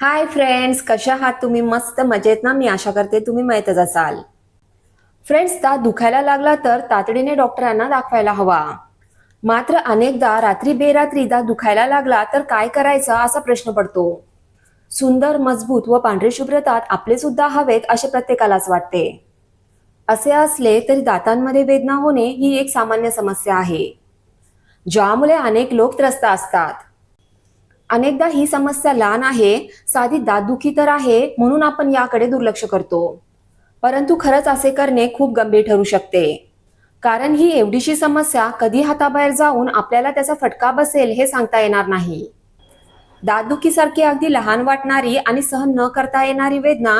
Hi friends कशा आहात तुम्ही? मस्त मजेत ना? मी आशा करते तुम्ही मयतच असाल. फ्रेंड्स दात दुखायला लागला तर तातडीने डॉक्टरांना दाखवायला हवा. मात्र अनेकदा रात्री बेरात्री दात दुखायला लागला तर काय करायचं असा प्रश्न पडतो. सुंदर मजबूत व पांढरे शुभ्र दात आपले सुद्धा हवेत असे प्रत्येकालाच वाटते. असे असले तरी दातांमध्ये वेदना होणे ही एक सामान्य समस्या आहे. ज्यामुळे अनेक लोक त्रस्त असतात. अनेकदा ही समस्या लहान आहे साधी दादुखी तर आहे म्हणून आपण याकडे दुर्लक्ष करतो. परंतु खरंच असे करणे खूप गंभीर ठरू शकते. कारण ही एवढीशी समस्या कधी हाताबाहेर जाऊन आपल्याला त्याचा फटका बसेल हे सांगता येणार नाही. दादुखीसारखी अगदी लहान वाटणारी आणि सहन न करता येणारी वेदना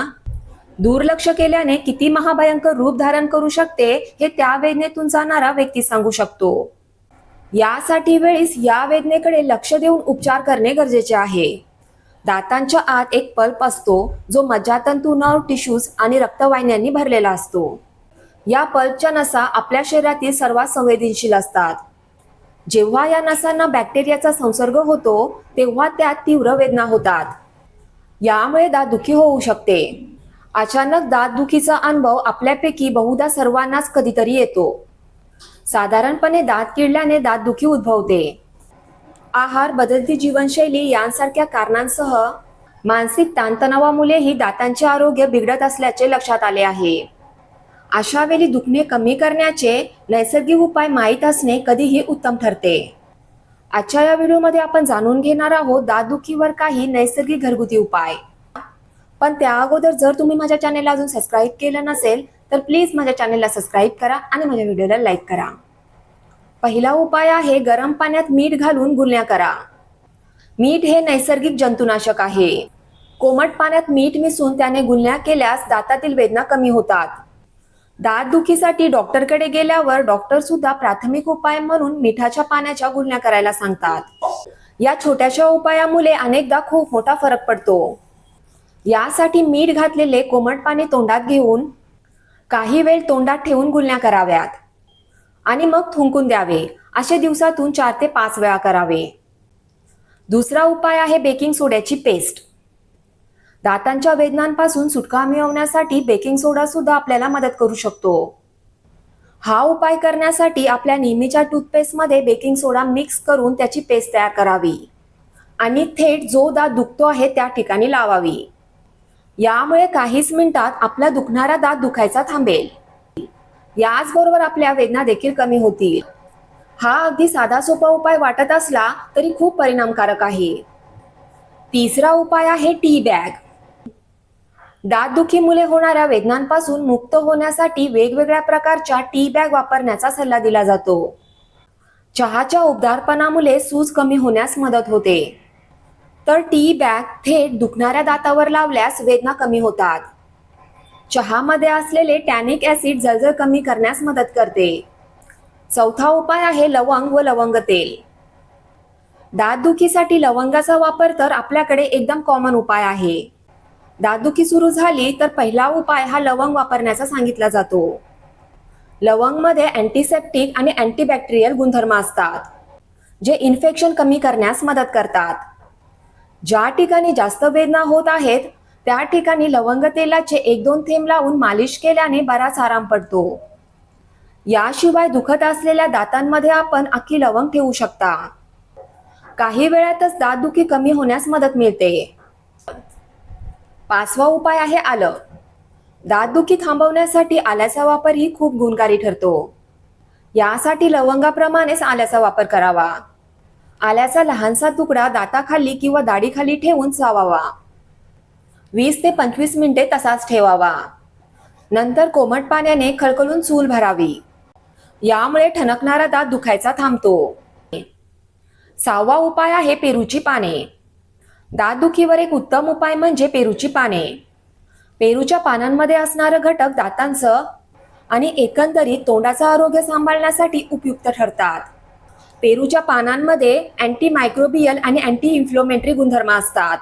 दुर्लक्ष केल्याने किती महाभयंकर रूप धारण करू शकते हे त्या वेदनेतून जाणारा व्यक्ती सांगू शकतो. यासाठी वेळीस या वेदनेकडे लक्ष देऊन उपचार करणे गरजेचे आहे. दातांच्या आत एक पल्प असतो जो मज्जातंतू नर्व टिश्यूज आणि रक्तवाहिन्यांनी भरलेला असतो. या पल्पच्या नसा आपल्या शरीरातील सर्वात संवेदनशील असतात. जेव्हा या नसांना बॅक्टेरियाचा संसर्ग होतो तेव्हा त्यात तीव्र वेदना होतात. यामुळे दातदुखी होऊ शकते. अचानक दातदुखीचा अनुभव आपल्यापैकी बहुधा सर्वांनाच कधीतरी येतो. साधारणपणे दात किडल्याने दातदुखी उद्भवते. आहार बदलती जीवनशैली यांसारख्या कारणांसह मानसिक ताणतणावामुळेही दातांचे आरोग्य बिघडत असल्याचे लक्षात आले आहे. अशा वेळी दुखणे कमी करण्याचे नैसर्गिक उपाय माहीत असणे कधीही उत्तम ठरते. आजच्या या व्हिडिओमध्ये आपण जाणून घेणार आहोत दातदुखीवर काही नैसर्गिक घरगुती उपाय. पण त्या अगोदर जर तुम्ही माझ्या चॅनेलला अजून सबस्क्राईब केलं नसेल तर प्लीज माझ्या चॅनेलला सबस्क्राईब करा आणि माझ्या व्हिडिओला लाईक करा. पहिला उपाय आहे गरम पाण्यात मीठ घालून गुळण्या करा. मीठ हे नैसर्गिक जंतुनाशक आहे. कोमट पाण्यात मीठ मिसळून त्याने गुळण्या केल्यास दातातील वेदना कमी होतात. दात दुखीसाठी डॉक्टरकडे गेल्यावर डॉक्टर सुद्धा प्राथमिक उपाय म्हणून मिठाच्या पाण्याच्या गुळण्या करायला सांगतात. या छोट्याशा उपायामुळे अनेकदा खूप मोठा फरक पडतो. यासाठी मीठ घातलेले कोमट पाणी तोंडात घेऊन काही वेळ तोंडात ठेवून गुळण्या कराव्यात. आणि मग थुंकून द्यावे. असे दिवसातून चार ते पाच वेळा करावे. दुसरा उपाय आहे बेकिंग सोड्याची पेस्ट. दातांच्या वेदनांपासून सुटका मिळवण्यासाठी बेकिंग सोडा सुद्धा आपल्याला मदत करू शकतो. हा उपाय करण्यासाठी आपल्या नेहमीच्या टूथपेस्टमध्ये बेकिंग सोडा मिक्स करून त्याची पेस्ट तयार करावी. आणि थेट जो दात दुखतो आहे त्या ठिकाणी लावावी. यामुळे काहीच मिनिटात आपला दुखणारा दात दुखायचा थांबेल. याचबरोबर आपल्या वेदना देखील कमी होतील. हा अगदी साधा सोपा उपाय वाटत असला तरी खूप परिणामकारक आहे. तिसरा उपाय आहे टी बॅग. दातदुखीमुळे होणाऱ्या वेदनांपासून मुक्त होण्यासाठी वेगवेगळ्या प्रकारच्या टी बॅग वापरण्याचा सल्ला दिला जातो. चहाच्या उबदारपणामुळे सूज कमी होण्यास मदत होते. तर टी बॅग थेट दुखणाऱ्या दातावर लावल्यास वेदना कमी होतात. चहामध्ये असलेले टॅनिक ऍसिड जळजळ कमी करण्यास मदत करते. चौथा उपाय आहे लवंग व लवंग तेल. दातदुखीसाठी लवंगाचा वापर तर आपल्याकडे एकदम कॉमन उपाय आहे. दातदुखी सुरू झाली तर पहिला उपाय हा लवंग वापरण्याचा सांगितला जातो. लवंगमध्ये अँटीसेप्टिक आणि अँटीबॅक्टेरियल गुणधर्म असतात जे इन्फेक्शन कमी करण्यास मदत करतात. ज्या ठिकाणी जास्त वेदना होत आहेत त्या ठिकाणी लवंग तेलाचे एक दोन थेंब लावून मालिश केल्याने बराच आराम पडतो. याशिवाय दुखत असलेल्या दातांमध्ये आपण अख्खी लवंग ठेवू शकता. काही वेळातच दातदुखी कमी होण्यास मदत मिळते. पाचवा उपाय आहे आलं. दातदुखी थांबवण्यासाठी आल्याचा वापर ही खूप गुणकारी ठरतो. यासाठी लवंगाप्रमाणेच आल्याचा वापर करावा. आल्याचा लहानसा तुकडा दाताखाली किंवा दाढीखाली ठेवून चावावा. वीस ते पंचवीस मिनिटे तसाच ठेवावा. नंतर कोमट पाण्याने खळखळून चूल भरावी. यामुळे ठणकणारा दात दुखायचा थांबतो. सहावा उपाय आहे पेरूची पाने. दातदुखीवर एक उत्तम उपाय म्हणजे पेरूची पाने. पेरूच्या पानांमध्ये असणारं घटक दातांचं आणि एकंदरीत तोंडाचं आरोग्य सांभाळण्यासाठी उपयुक्त ठरतात. पेरूच्या पानांमध्ये अँटी मायक्रोबियल आणि अँटी इन्फ्लोमेंटरी गुणधर्म असतात.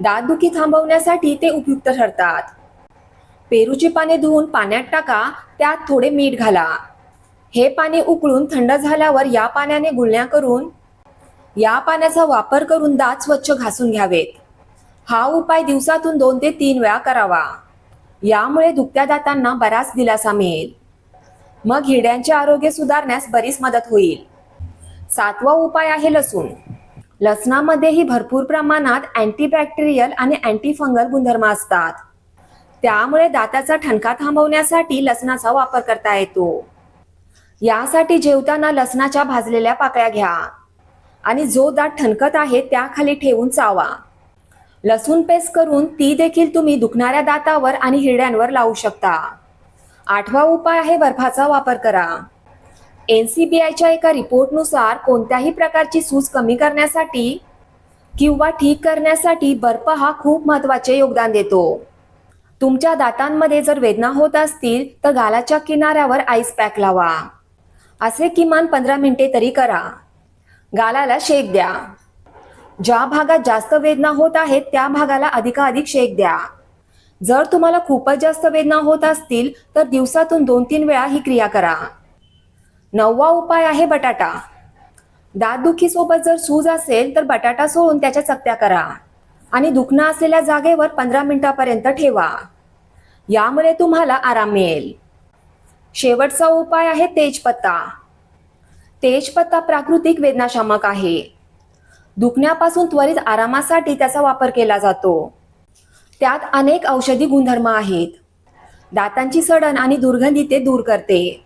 दातदुखी थांबवण्यासाठी ते उपयुक्त ठरतात. पेरूची पाने धुवून पाण्यात टाका त्यात थोडे मीठ घाला. हे पाणी उकळून थंड झाल्यावर या पाण्याने गुळण्या करून या पाण्याचा वापर करून दात स्वच्छ घासून घ्यावेत. हा उपाय दिवसातून दोन ते तीन वेळा करावा. यामुळे दुखत्या दातांना बराच दिलासा मिळेल. मग हिड्यांचे आरोग्य सुधारण्यास बरीच मदत होईल. सातवा उपाय आहे लसूण. लसणामध्येही भरपूर प्रमाणात अँटीबॅक्टेरियल आणि अँटीफंगल गुणधर्म असतात. त्यामुळे दाताचा ठणका थांबवण्यासाठी लसणाचा वापर करता येतो. यासाठी जेवताना लसणाच्या भाजलेल्या पाकळ्या घ्या आणि जो दात ठणकत आहे त्याखाली ठेवून चावा. लसूण पेस्ट करून ती देखील तुम्ही दुखणाऱ्या दातावर आणि हिरड्यांवर लावू शकता. आठवा उपाय आहे बर्फाचा वापर करा. एनसीबीआयच्या एका रिपोर्टनुसार कोणत्याही प्रकारची सूज कमी करण्यासाठी किंवा ठीक करण्यासाठी बर्फ हा खूप महत्त्वाचे योगदान देतो. तुमच्या दातांमध्ये जर वेदना होत असतील तर गालाच्या किनाऱ्यावर आईस पॅक लावा. असे किमान पंधरा मिनिटे तरी करा. गालाला शेक द्या. ज्या भागात जास्त वेदना होत आहेत त्या भागाला अधिकाधिक शेक द्या. जर तुम्हाला खूपच जास्त वेदना होत असतील तर दिवसातून दोन तीन वेळा ही क्रिया करा. नववा उपाय आहे बटाटा. दातदुखीसोबत जर सूज असेल तर बटाटा सोडून त्याच्या चकत्या करा. आणि दुखणं असलेल्या जागेवर पंधरा मिनिटापर्यंत ठेवा. यामुळे तुम्हाला आराम मिळेल. शेवटचा उपाय आहे तेजपत्ता. तेजपत्ता प्राकृतिक वेदनाशामक आहे. दुखण्यापासून त्वरित आरामासाठी त्याचा वापर केला जातो. त्यात अनेक औषधी गुणधर्म आहेत. दातांची सडण आणि दुर्गंधी ते दूर करते.